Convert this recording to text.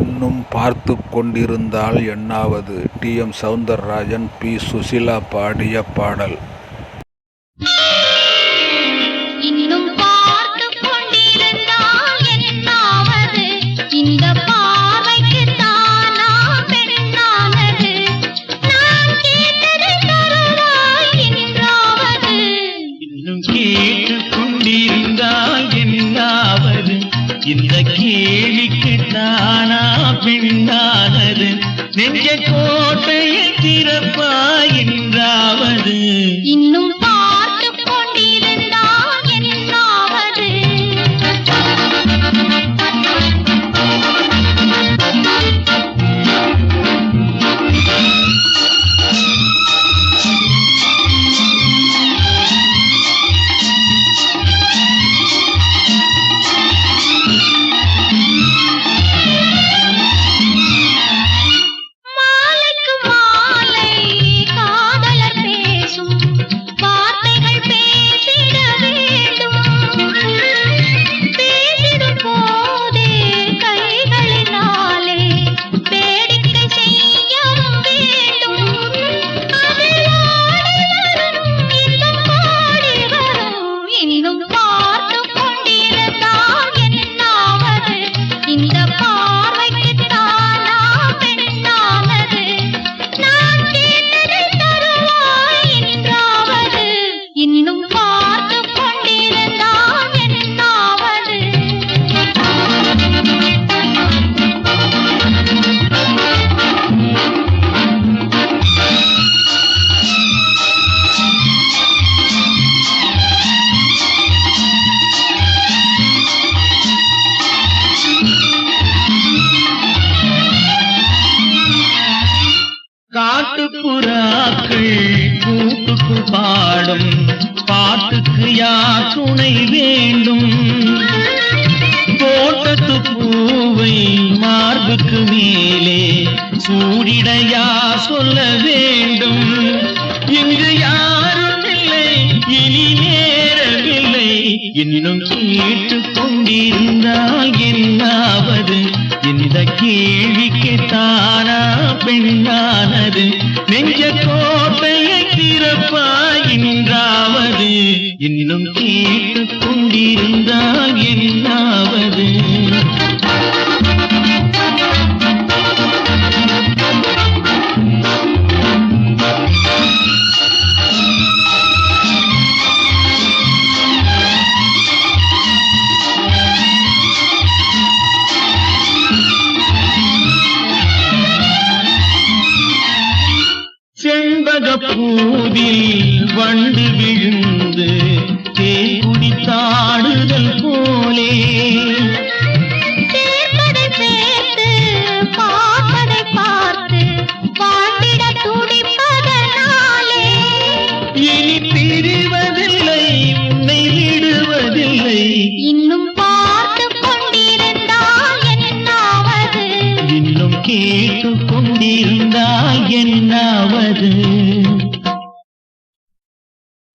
இன்னும் பார்த்து கொண்டிருந்தால் என்னாவது? T. M. Soundararajan P. Susheela பாடிய பாடல். இந்த கேள்விக்கு தானா பெண்ணானது நெஞ்ச கோட்டையில் காட்டுப்புறாக்கள் கூட்டுக்கு பாடும். பாட்டுக்கு யார் துணை வேண்டும்? தோட்டத்து பூவை மார்புக்கு மேலே சூடிட யார் சொல்ல வேண்டும். இங்கு யாரும் இல்லை இனி நேரமில்லை. இன்னும் கேட்டுக் கொண்டிருந்தால் என்னாவது கேள்விக்கு தானா பெண்ணானது. நெஞ்ச கோட்டையை திறப்பாயின்றாவது இன்னும் கேட்டுக் கொண்டிருந்தால் என்னாவது பூவில் வண்டு விழுந்து கேட்டுக் கொண்டிருந்தால் என்னாவது?